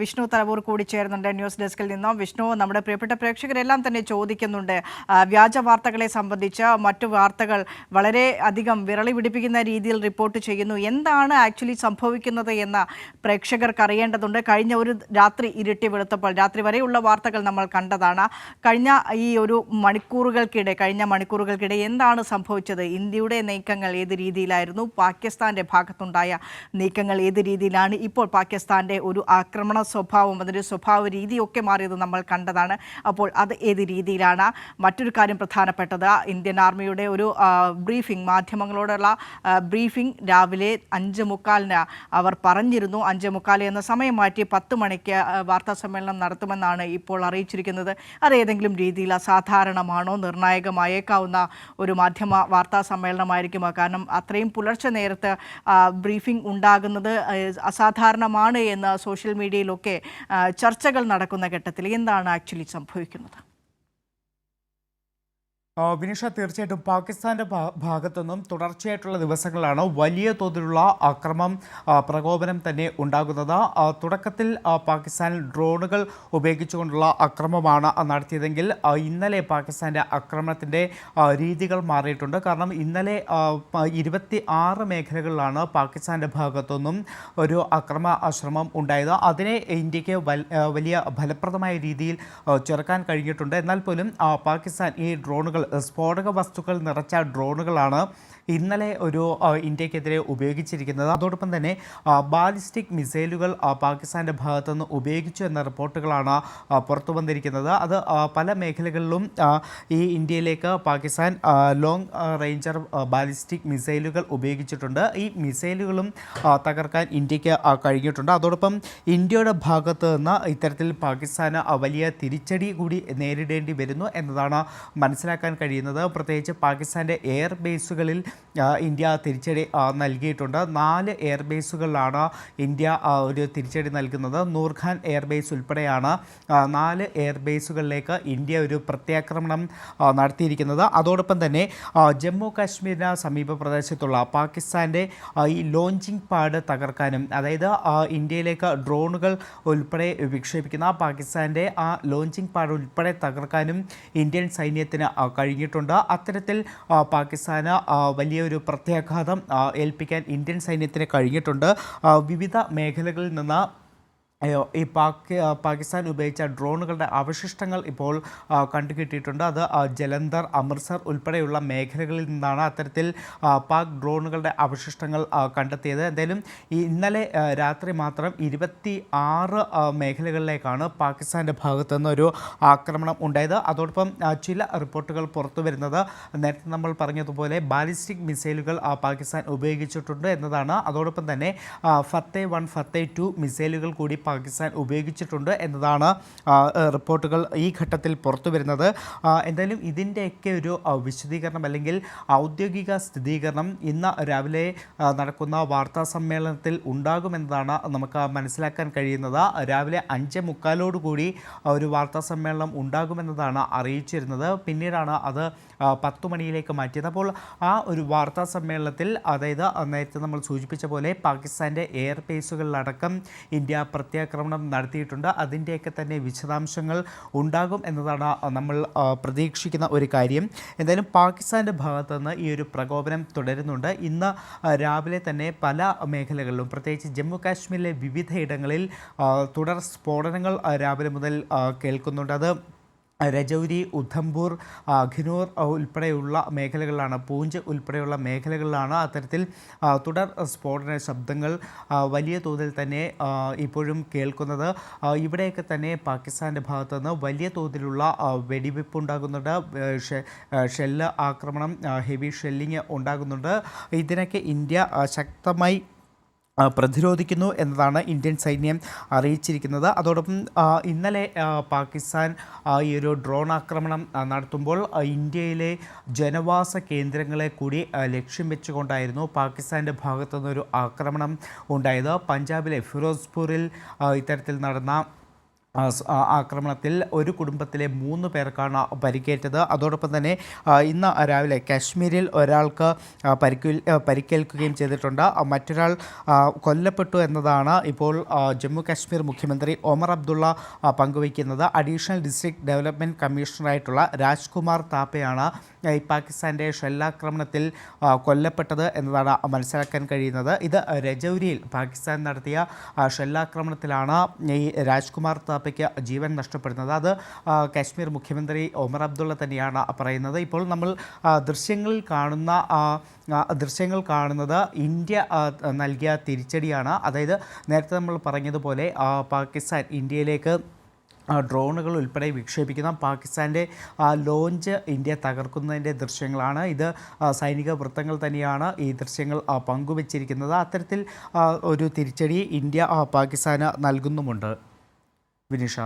വിഷ്ണു തലവൂർ കൂടി ചേരുന്നുണ്ട് ന്യൂസ് ഡെസ്കിൽ നിന്നും. വിഷ്ണു നമ്മുടെ പ്രിയപ്പെട്ട പ്രേക്ഷകരെല്ലാം തന്നെ ചോദിക്കുന്നുണ്ട്. വ്യാജ വാർത്തകളെ സംബന്ധിച്ച് മറ്റു വാർത്തകൾ വളരെ അധികം വിരളി പിടിപ്പിക്കുന്ന രീതിയിൽ റിപ്പോർട്ട് ചെയ്യുന്നു. എന്താണ് ആക്ച്വലി സംഭവിക്കുന്നത് എന്ന് പ്രേക്ഷകർക്ക് അറിയേണ്ടതുണ്ട്. കഴിഞ്ഞ ഒരു രാത്രി ഇരുട്ടി വെളുത്തപ്പോൾ രാത്രി വരെയുള്ള വാർത്തകൾ നമ്മൾ കണ്ടതാണ്. കഴിഞ്ഞ ഈ ഒരു മണിക്കൂറുകൾക്കിടെ കഴിഞ്ഞ മണിക്കൂറുകൾക്കിടെ എന്താണ് സംഭവിച്ചത്? ഇന്ത്യയുടെ നീക്കങ്ങൾ ഏത് രീതിയിലായിരുന്നു? പാകിസ്ഥാന്റെ ഭാഗത്തുണ്ടായ നീക്കങ്ങൾ ഏത് രീതിയിലാണ്? ഇപ്പോൾ പാകിസ്ഥാന്റെ ഒരു ആക്രമണ സ്വഭാവം അതിന്റെ സ്വഭാവ രീതിയൊക്കെ മാറിയത് നമ്മൾ കണ്ടതാണ്. അപ്പോൾ അത് ഏത് രീതിയിലാണ്? മറ്റൊരു കാര്യം പ്രധാനപ്പെട്ടത് ഇന്ത്യൻ ആർമിയുടെ ഒരു ബ്രീഫിംഗ് മാധ്യമങ്ങളോടുള്ള ബ്രീഫിംഗ് രാവിലെ അഞ്ച് മുക്കാലിന് അവർ പറഞ്ഞിരുന്നു. അഞ്ച് മുക്കാൽ എന്ന സമയം മാറ്റി പത്ത് മണിക്ക് വാർത്താ സമ്മേളനം നടത്തുമെന്നാണ് ഇപ്പോൾ അറിയിച്ചിരിക്കുന്നത്. അത് ഏതെങ്കിലും രീതിയിൽ അസാധാരണമാണോ നിർണായകമായേക്കാവുന്ന ഒരു മാധ്യമ വാർത്താ സമ്മേളനമായിരിക്കുമോ? കാരണം അത്രയും പുലർച്ചെ നേരത്ത് ബ്രീഫിംഗ് ഉണ്ടാകുന്നത് അസാധാരണമാണ് എന്ന് സോഷ്യൽ മീഡിയയിലൊക്കെ ആ, ചർച്ചകൾ നടക്കുന്ന ഘട്ടത്തിൽ എന്താണ് ആക്ച്വലി സംഭവിക്കുന്നത്? വിനിഷ തീർച്ചയായിട്ടും പാകിസ്ഥാന്റെ ഭാഗത്തുനിന്നും തുടർച്ചയായിട്ടുള്ള ദിവസങ്ങളാണ് വലിയ തോതിലുള്ള അക്രമം പ്രകോപനം തന്നെ ഉണ്ടാകുന്നത്. തുടക്കത്തിൽ പാകിസ്ഥാനിൽ ഡ്രോണുകൾ ഉപയോഗിച്ചുകൊണ്ടുള്ള അക്രമമാണ് നടത്തിയതെങ്കിൽ ഇന്നലെ പാകിസ്ഥാന്റെ ആക്രമണത്തിന്റെ രീതികൾ മാറിയിട്ടുണ്ട്. കാരണം ഇന്നലെ ഇരുപത്തി ആറ് മേഖലകളിലാണ് പാകിസ്ഥാന്റെ ഭാഗത്തുനിന്നും ഒരു അക്രമ ശ്രമം ഉണ്ടായത്. അതിനെ ഇന്ത്യയ്ക്ക് വലിയ ഫലപ്രദമായ രീതിയിൽ ചെറുക്കാൻ കഴിഞ്ഞിട്ടുണ്ട്. എന്നാൽ പോലും പാകിസ്ഥാൻ ഈ ഡ്രോണുകൾ സ്ഫോടക വസ്തുക്കൾ നിറച്ച ഡ്രോണുകളാണ് ഇന്നലെ ഒരു ഇന്ത്യക്കെതിരെ ഉപയോഗിച്ചിരിക്കുന്നത്. അതോടൊപ്പം തന്നെ ബാലിസ്റ്റിക് മിസൈലുകൾ പാകിസ്ഥാന്റെ ഭാഗത്തുനിന്ന് ഉപയോഗിച്ചു എന്ന റിപ്പോർട്ടുകളാണ് പുറത്തു വന്നിരിക്കുന്നത്. അത് പല മേഖലകളിലും ഈ ഇന്ത്യയിലേക്ക് പാകിസ്ഥാൻ ലോങ് റേഞ്ചർ ബാലിസ്റ്റിക് മിസൈലുകൾ ഉപയോഗിച്ചിട്ടുണ്ട്. ഈ മിസൈലുകളും തകർക്കാൻ ഇന്ത്യയ്ക്ക് കഴിഞ്ഞിട്ടുണ്ട്. അതോടൊപ്പം ഇന്ത്യയുടെ ഭാഗത്ത് നിന്ന് ഇത്തരത്തിൽ പാകിസ്ഥാന് വലിയ തിരിച്ചടി കൂടി നേരിടേണ്ടി വരുന്നു എന്നതാണ് മനസ്സിലാക്കാൻ കഴിയുന്നത്. പ്രത്യേകിച്ച് പാകിസ്ഥാന്റെ എയർ ബേസുകളിൽ ഇന്ത്യ തിരിച്ചടി നൽകിയിട്ടുണ്ട്. നാല് എയർ ബേസുകളിലാണ് ഇന്ത്യ ഒരു തിരിച്ചടി നൽകുന്നത്. നൂർഖാൻ എയർ ബേസ് ഉൾപ്പെടെയാണ് നാല് എയർ ബേസുകളിലേക്ക് ഇന്ത്യ ഒരു പ്രത്യാക്രമണം നടത്തിയിരിക്കുന്നത്. അതോടൊപ്പം തന്നെ ജമ്മു കാശ്മീരിന് സമീപ പ്രദേശത്തുള്ള പാകിസ്ഥാന്റെ ഈ ലോഞ്ചിങ് പാഡ് തകർക്കാനും അതായത് ഇന്ത്യയിലേക്ക് ഡ്രോണുകൾ ഉൾപ്പെടെ വിക്ഷേപിക്കുന്ന പാകിസ്ഥാന്റെ ആ ലോഞ്ചിങ് പാഡ് ഉൾപ്പെടെ തകർക്കാനും ഇന്ത്യൻ സൈന്യത്തിന് കഴിഞ്ഞിട്ടുണ്ട്. അത്തരത്തിൽ പാകിസ്ഥാന് വലിയൊരു പ്രത്യാഘാതം ഏൽപ്പിക്കാൻ ഇന്ത്യൻ സൈന്യത്തിന് കഴിഞ്ഞിട്ടുണ്ട്. വിവിധ മേഖലകളിൽ നിന്ന് ഈ പാക് പാകിസ്ഥാൻ ഉപയോഗിച്ച ഡ്രോണുകളുടെ അവശിഷ്ടങ്ങൾ ഇപ്പോൾ കണ്ടു കണ്ടുകിട്ടിയിട്ടുണ്ട്. അത് ജലന്ധർ അമൃത്സർ ഉൾപ്പെടെയുള്ള മേഖലകളിൽ നിന്നാണ് അത്തരത്തിൽ പാക് ഡ്രോണുകളുടെ അവശിഷ്ടങ്ങൾ കണ്ടെത്തിയത്. എന്തായാലും ഈ ഇന്നലെ രാത്രി മാത്രം ഇരുപത്തി ആറ് മേഖലകളിലേക്കാണ് പാകിസ്ഥാന്റെ ഭാഗത്തു നിന്നൊരു ആക്രമണം ഉണ്ടായത്. അതോടൊപ്പം ചില റിപ്പോർട്ടുകൾ പുറത്തു വരുന്നത് നേരത്തെ നമ്മൾ പറഞ്ഞതുപോലെ ബാലിസ്റ്റിക് മിസൈലുകൾ പാകിസ്ഥാൻ ഉപയോഗിച്ചിട്ടുണ്ട് എന്നതാണ്. അതോടൊപ്പം തന്നെ ഫത്തേ വൺ ഫത്തേ ടു മിസൈലുകൾ കൂടി പാകിസ്ഥാൻ ഉപയോഗിച്ചിട്ടുണ്ട് എന്നതാണ് റിപ്പോർട്ടുകൾ ഈ ഘട്ടത്തിൽ പുറത്തു വരുന്നത്. എന്തായാലും ഇതിന്റെയൊക്കെ ഒരു വിശദീകരണം അല്ലെങ്കിൽ ഔദ്യോഗിക സ്ഥിരീകരണം ഇന്ന് രാവിലെ നടക്കുന്ന വാർത്താ സമ്മേളനത്തിൽ ഉണ്ടാകുമെന്നതാണ് നമുക്ക് മനസ്സിലാക്കാൻ കഴിയുന്നത്. രാവിലെ അഞ്ച് മുക്കാലോടുകൂടി ഒരു വാർത്താ സമ്മേളനം ഉണ്ടാകുമെന്നതാണ് അറിയിച്ചിരുന്നത്. പിന്നീടാണ് അത് പത്തു മണിയിലേക്ക് മാറ്റിയത്. അപ്പോൾ ആ ഒരു വാർത്താ സമ്മേളനത്തിൽ അതായത് നേരത്തെ നമ്മൾ സൂചിപ്പിച്ച പോലെ പാകിസ്ഥാന്റെ എയർ ബേസുകളിലടക്കം ഇന്ത്യ പ്രത്യാക്രമണം നടത്തിയിട്ടുണ്ട്. അതിന്റെയൊക്കെ തന്നെ വിശദാംശങ്ങൾ ഉണ്ടാകും എന്നതാണ് നമ്മൾ പ്രതീക്ഷിക്കുന്ന ഒരു കാര്യം. എന്തായാലും പാകിസ്ഥാന്റെ ഭാഗത്തു നിന്ന് ഈ ഒരു പ്രകോപനം തുടരുന്നുണ്ട്. ഇന്ന് രാവിലെ തന്നെ പല മേഖലകളിലും പ്രത്യേകിച്ച് ജമ്മു കാശ്മീരിലെ വിവിധയിടങ്ങളിൽ തുടർ സ്ഫോടനങ്ങൾ രാവിലെ മുതൽ കേൾക്കുന്നുണ്ട്. അത് രജൗരി ഉധംപൂർ ഖിനൂർ ഉൾപ്പെടെയുള്ള മേഖലകളിലാണ് പൂഞ്ച് ഉൾപ്പെടെയുള്ള മേഖലകളിലാണ് അത്തരത്തിൽ തുടർ സ്ഫോടന ശബ്ദങ്ങൾ വലിയ തോതിൽ തന്നെ ഇപ്പോഴും കേൾക്കുന്നത്. ഇവിടെയൊക്കെ തന്നെ പാകിസ്ഥാന്റെ ഭാഗത്തു നിന്ന് വലിയ തോതിലുള്ള വെടിവെപ്പ് ഉണ്ടാകുന്നുണ്ട്. ഷെല്ല് ആക്രമണം ഹെവി ഷെല്ലിങ് ഉണ്ടാകുന്നുണ്ട്. ഇതിനൊക്കെ ഇന്ത്യ ശക്തമായി പ്രതിരോധിക്കുന്നു എന്നതാണ് ഇന്ത്യൻ സൈന്യം അറിയിച്ചിരിക്കുന്നത്. അതോടൊപ്പം ഇന്നലെ പാകിസ്ഥാൻ ഈ ഒരു ഡ്രോൺ ആക്രമണം നടത്തുമ്പോൾ ഇന്ത്യയിലെ ജനവാസ കേന്ദ്രങ്ങളെ കൂടി ലക്ഷ്യം വെച്ചുകൊണ്ടായിരുന്നു പാകിസ്ഥാന്റെ ഭാഗത്തുനിന്നൊരു ആക്രമണം ഉണ്ടായത്. പഞ്ചാബിലെ ഫിറോസ്പൂരിൽ ഇത്തരത്തിൽ നടന്ന ആക്രമണത്തിൽ ഒരു കുടുംബത്തിലെ മൂന്ന് പേർക്കാണ് പരിക്കേറ്റത്. അതോടൊപ്പം തന്നെ ഇന്ന് രാവിലെ കാശ്മീരിൽ ഒരാൾക്ക് പരിക്കു പരിക്കേൽക്കുകയും ചെയ്തിട്ടുണ്ട്. മറ്റൊരാൾ കൊല്ലപ്പെട്ടു എന്നതാണ് ഇപ്പോൾ ജമ്മു കാശ്മീർ മുഖ്യമന്ത്രി ഒമർ അബ്ദുള്ള പങ്കുവയ്ക്കുന്നത്. അഡീഷണൽ ഡിസ്ട്രിക്ട് ഡെവലപ്മെന്റ് കമ്മീഷണറായിട്ടുള്ള രാജ്കുമാർ താപ്പയാണ് പാകിസ്ഥാന്റെ ഷെല്ലാക്രമണത്തിൽ കൊല്ലപ്പെട്ടത് എന്നതാണ് മനസ്സിലാക്കാൻ കഴിയുന്നത്. ഇത് രജൌരിയിൽ പാകിസ്ഥാൻ നടത്തിയ ഷെല്ലാക്രമണത്തിലാണ് ഈ രാജ്കുമാർ താപ്പയ്ക്ക് ജീവൻ നഷ്ടപ്പെടുന്നത്. അത് കാശ്മീർ മുഖ്യമന്ത്രി ഒമർ അബ്ദുള്ള തന്നെയാണ് പറയുന്നത്. ഇപ്പോൾ നമ്മൾ ദൃശ്യങ്ങളിൽ കാണുന്ന ദൃശ്യങ്ങൾ കാണുന്നത് ഇന്ത്യ നൽകിയ തിരിച്ചടിയാണ്. അതായത് നേരത്തെ നമ്മൾ പറഞ്ഞതുപോലെ പാകിസ്ഥാൻ ഇന്ത്യയിലേക്ക് ഡ്രോണുകൾ ഉൾപ്പെടെ വിക്ഷേപിക്കുന്ന പാകിസ്ഥാന്റെ ലോഞ്ച് ഇന്ത്യ തകർക്കുന്നതിന്റെ ദൃശ്യങ്ങളാണ്. ഇത് സൈനിക വൃത്തങ്ങൾ തന്നെയാണ് ഈ ദൃശ്യങ്ങൾ പങ്കുവച്ചിരിക്കുന്നത്. അത്തരത്തിൽ ഒരു തിരിച്ചടി ഇന്ത്യ പാകിസ്ഥാന് നൽകുന്നുമുണ്ട്. വിനിഷ.